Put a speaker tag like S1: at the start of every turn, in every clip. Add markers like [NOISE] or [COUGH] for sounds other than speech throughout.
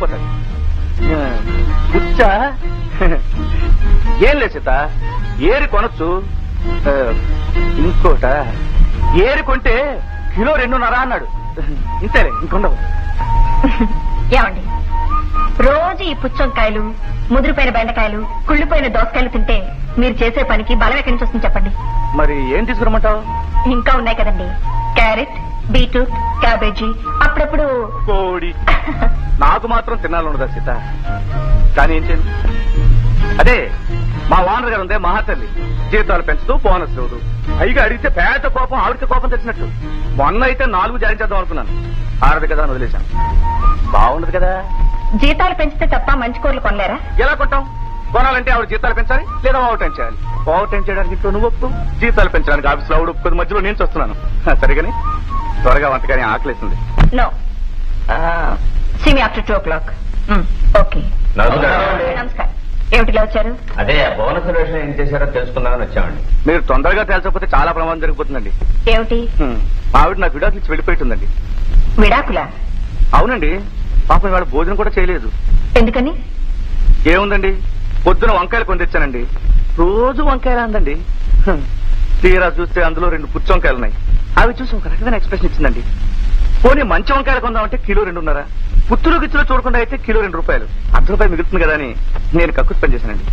S1: ఆ, పుచ్చ ఏం లేదు సీత ఏరి కొనొచ్చు. ఇంకోట ఏరి కొంటే కిలో రెండున్నర అన్నాడు. ఇంతేలే ఇంకొండవు.
S2: ఏమండి? రోజు ఈ పుచ్చంకాయలు ముదిరిపోయిన బెండకాయలు కుళ్ళిపోయిన దోసకాయలు తింటే మీరు చేసే పనికి బలం ఎక్కడి నుంచి వస్తుంది చెప్పండి.
S1: మరి ఏం తీసుకురమ్మంటావు?
S2: ఇంకా ఉన్నాయి కదండి. క్యారెట్ బీట్రూట్ క్యాబేజీ అప్పుడప్పుడు
S1: కోడి. [LAUGHS] నాకు మాత్రం తినాలన్నదా సీత. కానీ ఏం చేయను అదే మా ఓనర్ గారు ఉందే మహాతల్లి. జీతాలు పెంచుతూ బోనస్ లేదు పైగా అడిగితే పేద కోపం ఆవిడకి కోపం తెచ్చినట్టు. మొన్న అయితే నాలుగు జారీ చేద్దాం అనుకున్నాను. ఆరదు కదా అని వదిలేశాను. బాగుండదు కదా.
S2: జీతాలు పెంచితే తప్ప మంచి కూరలు కొనలేరా?
S1: ఎలా కొంటాం కొనాలంటే ఆవిడ జీతాలు పెంచాలి లేదా ఓవర్ టైం చేయాలి? ఓవర్ టైం చేయడానికి ఇంట్లో నువ్వు ఒప్పు జీతాలు పెంచడానికి ఆఫీస్లో ఆవిడ ఒప్పుకోదు. మధ్యలో నేను చూస్తున్నాను. సరిగాని త్వరగా వంటకాని ఆకలేసింది.
S2: After two o'clock okay నమస్కారం. ఏమిటిలా వచ్చారు?
S3: అదే బోనస్ విషయం ఏం చేశారో తెలుసుకుందామని వచ్చామండి.
S1: మీరు తొందరగా తేల్చకపోతే చాలా ప్రమాదం జరిగిపోతుందండి.
S2: ఏమిటి?
S1: ఆవిడ నాకు విడాకులు ఇచ్చి వెళ్ళిపోయిందండి
S2: విడాకులా?
S1: అవునండి. పాపం ఇవాళ భోజనం కూడా చేయలేదు.
S2: ఎందుకని?
S1: ఏముందండి? పొద్దున వంకాయలు కొని తెచ్చానండి రోజు వంకాయలు అందండి. తీరా చూస్తే అందులో రెండు పుచ్చి వంకాయలు ఉన్నాయి అవి చూసి ఒక రకమైన ఎక్స్ప్రెషన్ ఇచ్చిందండి. పోనీ మంచి వంకాయలు కొందామంటే కిలో రెండున్నర. పుత్తులు గిచ్చులు చూడకుండా అయితే కిలో రెండు రూపాయలు. అర్ధ రూపాయలు మిగులుతుంది కదా అని నేను కక్కుస్ పని చేశానండి.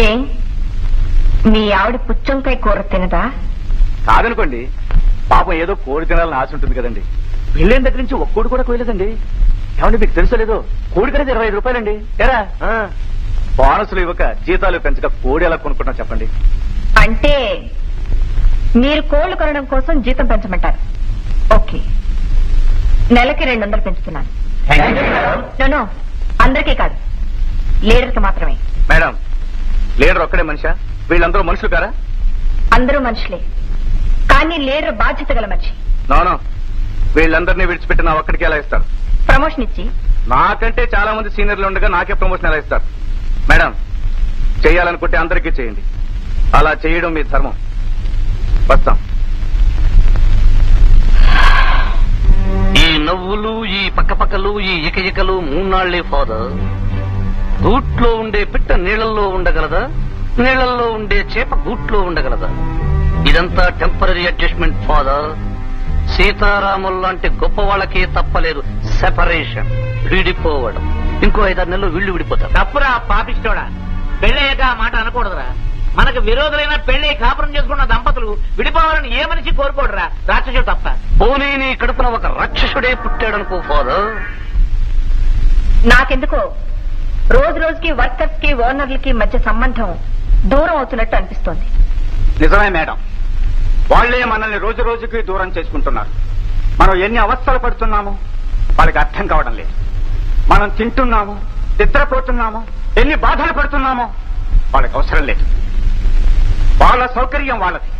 S2: ఏ? మీ ఆవిడ పుచ్చంకాయ కూర తినదా?
S1: కాదనుకోండి. పాపం ఏదో కోడి తినాలని ఆశ ఉంటుంది కదండి. పెళ్ళైన దగ్గర నుంచి ఒక్క కోడి కోయలేదండి. ఏమండి మీకు తెలుసో లేదో? కోడి కనేది ఇరవై ఐదు రూపాయలండి. ఎరా? బోనసులు ఇవ్వక జీతాలు పెంచక కోడి ఎలా కొనుక్కుంటాం చెప్పండి.
S2: అంటే మీరు కోళ్ళు కొనడం కోసం జీతం పెంచమంటారు. ఓకే. నెలకి రెండు వందలు పెంచుతున్నాను. అందరికీ కాదు. లీడర్కి మాత్రమే.
S1: మేడం లీడర్ ఒక్కడే మనిషా? వీళ్ళందరూ మనుషులు కారా?
S2: అందరూ మనుషులే. కానీ లీడర్ బాధ్యత గల మనిషి.
S1: నోనో వీళ్ళందరినీ విడిచిపెట్టి నా ఒక్కడికి ఎలా ఇస్తారు?
S2: ప్రమోషన్ ఇచ్చి.
S1: నాకంటే చాలా మంది సీనియర్లు ఉండగా నాకే ప్రమోషన్ ఎలా ఇస్తారు? మేడం చేయాలనుకుంటే అందరికీ చేయండి. అలా చేయడం మీ ధర్మం. వస్తాం.
S4: నవ్వులు ఈ పక్కపక్కలు ఈ ఇకయికలు మూన్నాళ్ళే ఫాదర్. గూట్లో ఉండే పిట్ట నీళ్ళలో ఉండగలదా? నీళ్ళలో ఉండే చేప గూట్లో ఉండగలదా? ఇదంతా టెంపరీ అడ్జస్ట్మెంట్ ఫాదర్. సీతారాముల లాంటి గొప్ప వాళ్ళకే తప్పలేదు సెపరేషన్ విడిపోవడం. ఇంకో ఐదారు నెలలు వీళ్ళు విడిపోతారు.
S5: తప్పురా పాపిస్తోడా పెళ్ళయ్యాక మాట అనకూడదురా. మనకు విరోధులైన పెళ్ళి కాపురం చేసుకున్న దంపతులు విడిపోవాలని ఏ మనిషి కోరుకోడురా? రాక్షసుడు తప్ప.
S4: పోనీ నీ కడుపున ఒక రాక్షసుడే పుట్టాడనుకో ఫాదర్.
S2: నాకెందుకో? రోజు రోజుకి వర్కర్స్కి ఓనర్లకి మధ్య సంబంధం దూరం అవుతున్నట్టు అనిపిస్తోంది.
S1: నిజమే మేడం. వాళ్ళే మనల్ని రోజు రోజుకి దూరం చేసుకుంటున్నారు. మనం ఎన్ని అవస్థలు పడుతున్నామో వాళ్ళకి అర్థం కావడం లేదు. మనం తింటున్నాము నిద్రపోతున్నాము ఎన్ని బాధలు పడుతున్నామో వాళ్ళకి అవసరం లేదు. వాళ్ళ సౌకర్యం వాళ్ళది.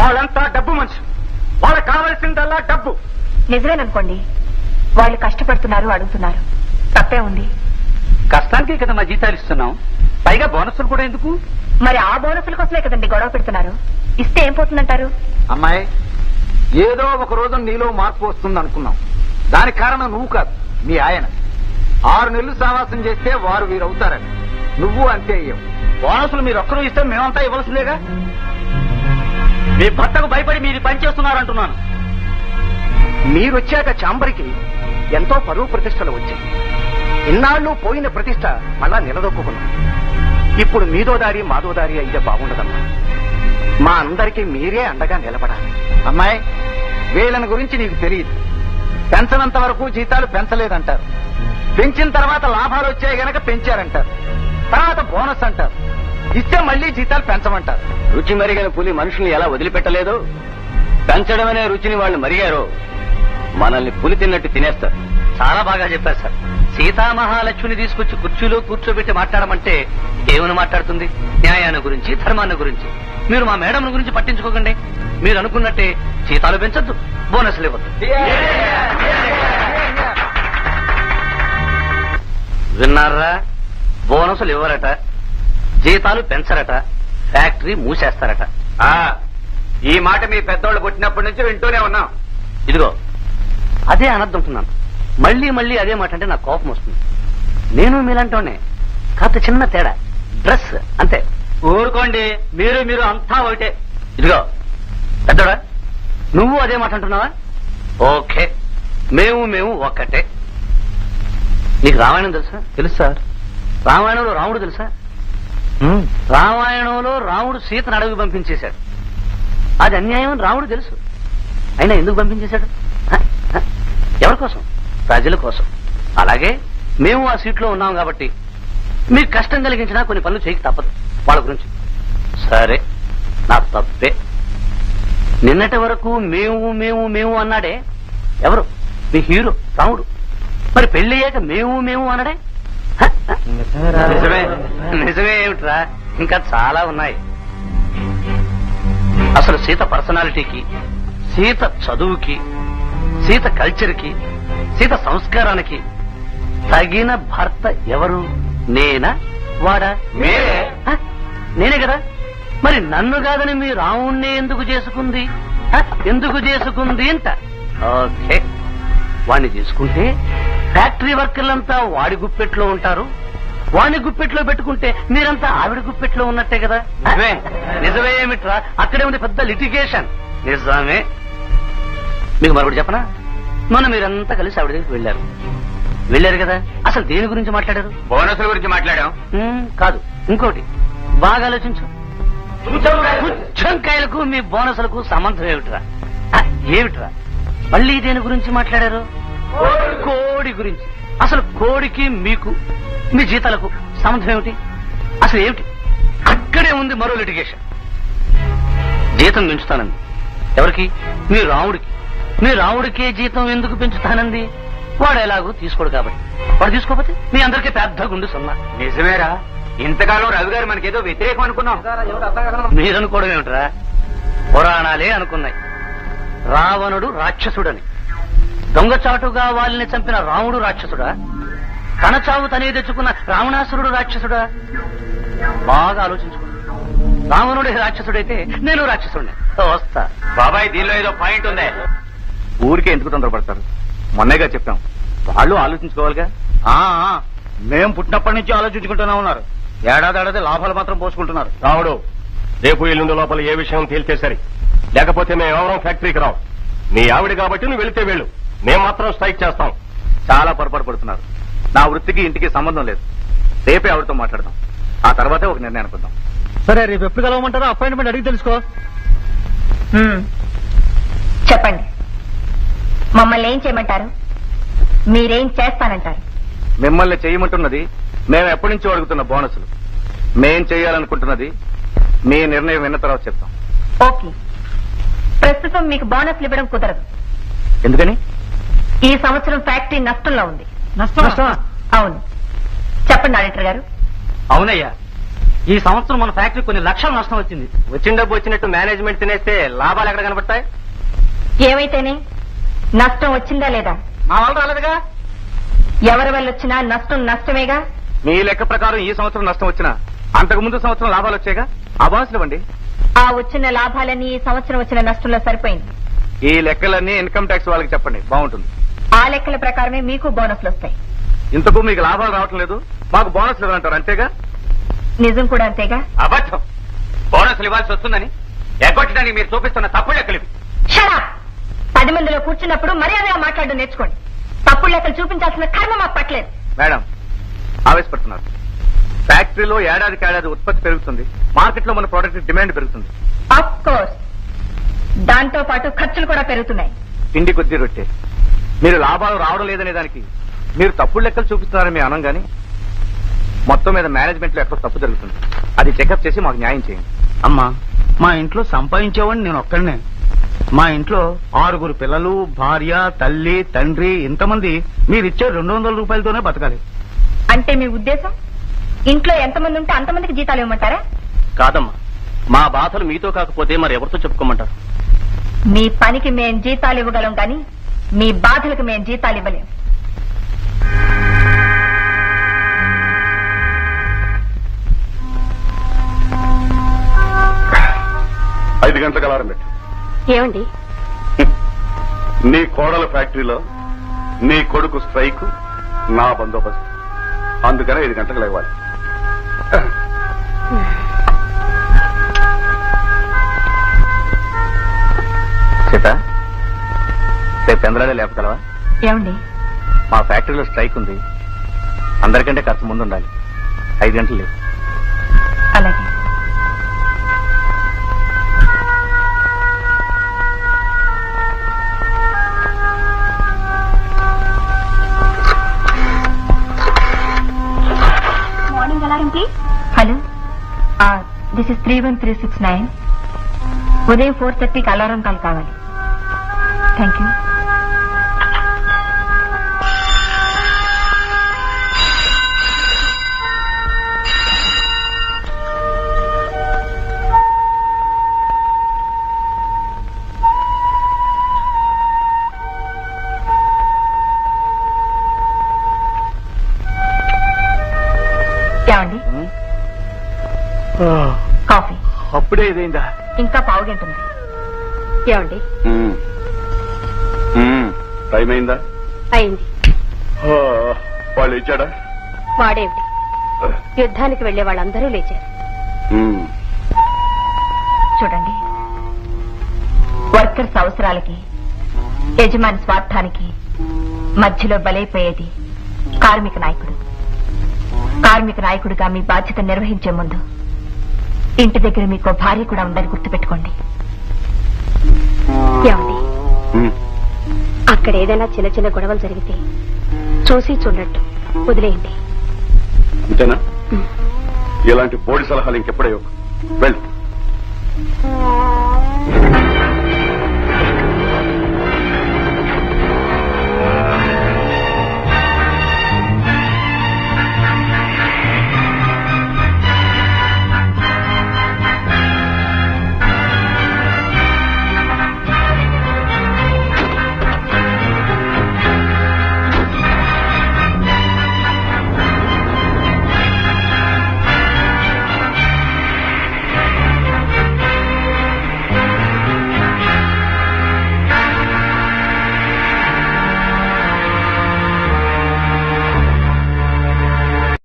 S1: వాళ్ళంతా డబ్బు మనుషులు. వాళ్ళకి కావలసిందల్లా డబ్బు.
S2: నిజమేననుకోండి. వాళ్ళు కష్టపడుతున్నారు అడుగుతున్నారు. తప్పే ఉంది.
S1: కష్టానికి కదా మా జీతాలు ఇస్తున్నాం. పైగా బోనస్సులు కూడా ఎందుకు?
S2: మరి ఆ బోనసుల కోసమే కదండి గొడవ పెడుతున్నారు. ఇస్తే ఏం పోతుందంటారు?
S6: అమ్మాయి ఏదో ఒక రోజు నీలో మార్పు వస్తుంది అనుకున్నాం దానికి కారణం నువ్వు కాదు మీ ఆయన. ఆరు నెలలు సావాసం చేస్తే వారు వీరవుతారని. నువ్వు అంతే అయ్యావు.
S1: బోనసులు మీరు ఒక్కరూ ఇస్తే మేమంతా ఇవ్వాల్సిందేగా? మీ భర్తకు భయపడి మీరు పని చేస్తున్నారంటున్నాను. మీరొచ్చాక చాంబరికి ఎంతో పరువు ప్రతిష్టలు వచ్చాయి. ఇన్నాళ్ళు పోయిన ప్రతిష్ట మళ్ళా నిలదొక్కున్నాం ఇప్పుడు మీదో దారి మాదో దారి అయితే బాగుండదమ్మా. మా అందరికీ మీరే అండగా నిలబడాలి.
S6: అమ్మాయి వీళ్ళని గురించి నీకు తెలియదు. పెంచనంత వరకు జీతాలు పెంచలేదంటారు. పెంచిన తర్వాత లాభాలు వచ్చాయి గనక పెంచారంటారు. తర్వాత బోనస్ అంటారు. ఇస్తే మళ్ళీ జీతాలు పెంచమంటారు.
S3: రుచి మరిగిన పులి మనుషుల్ని ఎలా వదిలిపెట్టలేదో? పెంచడం అనే రుచిని వాళ్ళు మరిగారో. మనల్ని పులి తిన్నట్టు తినేస్తారు.
S4: చాలా బాగా చెప్పారు సార్. సీతామహాలక్ష్మిని తీసుకొచ్చి కుర్చీలో కూర్చోబెట్టి మాట్లాడమంటే ఏమని మాట్లాడుతుంది న్యాయాన్ని గురించి ధర్మాన్ని గురించి. మీరు మా మేడం గురించి పట్టించుకోకండి. మీరు అనుకున్నట్టే జీతాలు పెంచొద్దు బోనస్లు ఇవ్వద్దు. విన్నారా? బోనసులు ఇవ్వరట జీతాలు పెంచరట ఫ్యాక్టరీ మూసేస్తారట.
S1: ఆ, ఈ మాట మీ పెద్దోళ్ళు పుట్టినప్పటి నుంచి వింటూనే ఉన్నాం.
S4: ఇదిగో అదే అనద్దంటున్నాను మళ్ళీ మళ్ళీ అదే మాట అంటే నాకు కోపం వస్తుంది. నేను మీలాంటోనే కాస్త చిన్న తేడా. డ్రెస్ అంతే.
S3: ఊరుకోండి మీరు మీరు అంతా ఒకటే.
S4: ఇదిగో పెద్దోడా నువ్వు అదే మాట అంటున్నావా? ఓకే మేము మేము ఒక్కటే. నీకు రామాయణం తెలుసా?
S6: తెలుసు సార్.
S4: రామాయణంలో రాముడు తెలుసా? రామాయణంలో రాముడు సీతను అడవి పంపించేశాడు. అది అన్యాయం అని రాముడు తెలుసు. అయినా ఎందుకు పంపించేశాడు? ఎవరి కోసం? ప్రజల కోసం. అలాగే మేము ఆ సీట్లో ఉన్నాం కాబట్టి మీకు కష్టం కలిగించినా కొన్ని పనులు చేయక తప్పదు. వాళ్ళ గురించి. సరే నా తప్పే. నిన్నటి వరకు మేము మేము మేము అన్నాడే ఎవరు? మీ హీరో రాముడు. మరి పెళ్ళయ్యాక మేము మేము? హ? నిజమే. నిజమే ఏమిట్రా? ఇంకా చాలా ఉన్నాయి. అసలు సీత పర్సనాలిటీకి సీత చదువుకి సీత కల్చర్కి సీత సంస్కారానికి తగిన భర్త ఎవరు? నేనా? వాడా? నేనే. కదా? మరి నన్ను కాదని మీ రావుణ్ణి ఎందుకు చేసుకుంది? ఎందుకు చేసుకుంది అంట. ఓకే. వాణ్ణి చేసుకుంటే ఫ్యాక్టరీ వర్కర్లంతా వాడి గుప్పెట్లో ఉంటారు. వాణ్ణి గుప్పెట్లో పెట్టుకుంటే మీరంతా ఆవిడ గుప్పెట్లో ఉన్నట్టే కదా? నిజమే. నిజమే ఏమిట్రా? అక్కడే ఉంది పెద్ద లిటిగేషన్. నిజమే. మీకు మరొకటి చెప్పనా? మొన్న మీరంతా కలిసి ఆవిడ దగ్గరికి వెళ్ళారు. వెళ్ళారు కదా? అసలు దేని గురించి మాట్లాడారు?
S3: బోనసుల గురించి మాట్లాడాం.
S4: కాదు. ఇంకోటి. బాగా ఆలోచించు. పుచ్చంకాయలకు మీ బోనసులకు సంబంధం ఏమిట్రా? ఏమిట్రా? మళ్ళీ దేని గురించి మాట్లాడారు? కోడి గురించి. అసలు కోడికి మీకు మీ జీతాలకు సంబంధం ఏమిటి? అసలు ఏమిటి? అక్కడే ఉంది మరో లిటిగేషన్ జీతం పెంచుతానంది. ఎవరికి? మీ రాముడికి. మీ రాముడికే జీతం ఎందుకు పెంచుతానంది? వాడు ఎలాగో తీసుకోడు కాబట్టి. వాడు తీసుకోకపోతే మీ అందరికీ పెద్ద గుండు సున్నా
S3: నిజమేరా. ఇంతకాలం రవి గారు మనకేదో వ్యతిరేకం అనుకున్నాం.
S4: మీరనుకోవడం ఏమిట్రా? పురాణాలే అనుకున్నాయి. రావణుడు రాక్షసుడని. దొంగచాటుగా వాళ్ళని చంపిన రాముడు రాక్షసుడా? తన చావు తనే తెచ్చుకున్న రావణాసురుడు రాక్షసుడా? బాగా ఆలోచించుకో. రావణుడే రాక్షసుడైతే నేను రాక్షసుడిని. వస్తా.
S3: బాబాయ్ దీనిలో ఏదో పాయింట్ ఉందే.
S1: ఊరికే ఎందుకు తొందరపడతారు? మొన్నేగా చెప్పాం. వాళ్ళు ఆలోచించుకోవాలిగా?
S6: ఆ, ఆ, మేం పుట్టినప్పటి నుంచి ఆలోచించుకుంటూనే ఉన్నారు. ఏడాది లాభాలు మాత్రం పోసుకుంటున్నారు.
S7: రాముడు రేపు ఎల్లుండి లోపల ఏ విషయం తేల్తే సరి లేకపోతే మేము ఎవరం ఫ్యాక్టరీకి రావు. నీ ఆవిడ కాబట్టి నువ్వు వెళితే వెళ్ళు. మేము మాత్రం స్ట్రైక్ చేస్తాం.
S1: చాలా పొరపాటు పడుతున్నారు. నా వృత్తికి ఇంటికి సంబంధం లేదు. రేపే ఆవిడతో మాట్లాడదాం. ఆ తర్వాతే ఒక నిర్ణయం అనుకుందాం.
S6: సరే రేపు ఎప్పుడు కలవమంటారో అపాయింట్మెంట్ అడిగి తెలుసుకో.
S2: చెప్పండి. మమ్మల్ని ఏం చేయమంటారు? మీరేం చేస్తానంటారు?
S1: మిమ్మల్ని చేయమంటున్నది మేము ఎప్పటి నుంచో అడుగుతున్న బోనసులు. మేం చేయాలనుకుంటున్నది మీ నిర్ణయం విన్న తర్వాత చెప్తాం.
S2: ఓకే. ప్రస్తుతం మీకు బోనస్లు ఇవ్వడం కుదరదు.
S1: ఎందుకని?
S2: ఈ సంవత్సరం ఫ్యాక్టరీ నష్టంలో ఉంది.
S6: నష్టమా?
S2: అవును. చెప్పండి ఆడిటర్ గారు.
S3: అవునయ్యా. ఈ సంవత్సరం మన ఫ్యాక్టరీ కొన్ని లక్షల నష్టం వచ్చింది. వచ్చిన డబ్బు వచ్చినట్టు మేనేజ్మెంట్ తినేస్తే లాభాలు ఎక్కడ కనబడతాయి
S2: ఏమైతేనే నష్టం వచ్చిందా లేదా?
S3: మా వాళ్ళు రాలేదుగా.
S2: ఎవరి వల్ల వచ్చినా నష్టం నష్టమేగా?
S1: మీ లెక్క ప్రకారం ఈ సంవత్సరం నష్టం వచ్చినా అంతకు ముందు సంవత్సరం లాభాలు వచ్చాయిగా ఆ బోనసులు ఇవ్వండి.
S2: ఆ వచ్చిన లాభాలన్నీ ఈ సంవత్సరం వచ్చిన నష్టంలో సరిపోయింది.
S1: ఈ లెక్కలన్నీ ఇన్కమ్ ట్యాక్స్ వాళ్ళకి చెప్పండి. బాగుంటుంది.
S2: ఆ లెక్కల ప్రకారమే మీకు బోనస్లు వస్తాయి.
S1: ఇంతకు మీకు లాభాలు రావటం లేదు. మాకు బోనస్లు ఇవ్వాలంటారు అంతేగా?
S2: నిజం కూడా అంతేగా?
S3: అబద్ధం. బోనసులు ఇవ్వాల్సి వస్తుందని ఎగ్గొట్టడానికి మీరు చూపిస్తున్న తప్పుడు లెక్కలు.
S2: షరా పది మందిలో కూర్చున్నప్పుడు మర్యాదగా మాట్లాడడం నేర్చుకోండి. తప్పుడు లెక్కలు చూపించాల్సిన కర్మ మాకు పట్టలేదు.
S1: మేడం ఆవేశపడుతున్నారు. ఫ్యాక్టరీలో ఏడాదికి ఏడాది ఉత్పత్తి పెరుగుతుంది. మార్కెట్లో మన ప్రోడక్ట్ డిమాండ్ పెరుగుతుంది.
S2: ఆఫ్ కోర్స్ దాంతో పాటు ఖర్చులు కూడా పెరుగుతున్నాయి.
S1: పిండి కొద్ది రొట్టె. మీరు లాభాలు రావడం లేదనే దానికి మీరు తప్పుడు లెక్కలు చూపిస్తున్నారని మీ అనం గాని మొత్తం మీద మేనేజ్మెంట్లో ఎక్కడో తప్పు జరుగుతుంది. అది చెకప్ చేసి మాకు న్యాయం చేయండి.
S6: అమ్మా మా ఇంట్లో సంపాదించేవాడిని నేను ఒక్కడనే. మా ఇంట్లో ఆరుగురు పిల్లలు భార్య తల్లి తండ్రి ఇంతమంది మీరిచ్చే రెండు వందల రూపాయలతోనే బతకాలి.
S2: అంటే మీ ఉద్దేశం? ఇంట్లో ఎంతమంది ఉంటే అంతమందికి జీతాలు ఇవ్వమంటారా?
S4: కాదమ్మా మా బాధలు మీతో కాకపోతే మరి ఎవరితో చెప్పుకోమంటారు?
S2: మీ పనికి మేం జీతాలు ఇవ్వగలం కానీ మీ బాధలకు మేం జీతాలు ఇవ్వలేం.
S7: ఐదు గంటలకు అలారం పెట్టు.
S2: ఏమండి?
S7: నీ కోడల ఫ్యాక్టరీలో నీ కొడుకు స్ట్రైక్ నా బందోబస్తు.
S8: అందుకనే ఐదు గంటలకు లేవాలి.
S3: రేపు చంద్రాలే లేపగలవా?
S2: ఏమండి?
S3: మా ఫ్యాక్టరీలో స్ట్రైక్ ఉంది. అందరికంటే కాస్త ముందు ఉండాలి ఐదు గంటలు లేవు
S2: అలాగే.
S9: Morning alarm please
S2: hello. This is three one three six nine. ఉదయం ఫోర్ థర్టీకి అలారం కాల్ కావాలి. థ్యాంక్ యూ
S3: అప్పుడే ఇదైందా?
S2: ఇంకా పావు గంట ఉంది. ఏమండి.
S8: టైం అయిందా?
S9: అయింది.
S8: వాళ్ళు ఇచ్చాడా?
S9: వాడేమిటి? యుద్ధానికి వెళ్ళే వాళ్ళందరూ లేచారు.
S2: చూడండి. వర్కర్స్ అవసరాలకి యజమాని స్వార్థానికి మధ్యలో బలైపోయేది కార్మిక నాయకుడు. కార్మిక నాయకుడిగా మీ బాధ్యత నిర్వహించే ముందు ఇంటి దగ్గర మీకు భార్య కూడా ఉందని గుర్తుపెట్టుకోండి.
S9: ఏమండి. అక్కడ ఏదైనా చిన్న చిన్న గొడవలు జరిగితే చూసి చూడట్టు. వదిలేయండి.
S8: అంతేనా? ఇలాంటి బోడి సలహాలు ఇంకెప్పుడే. వెళ్ళు.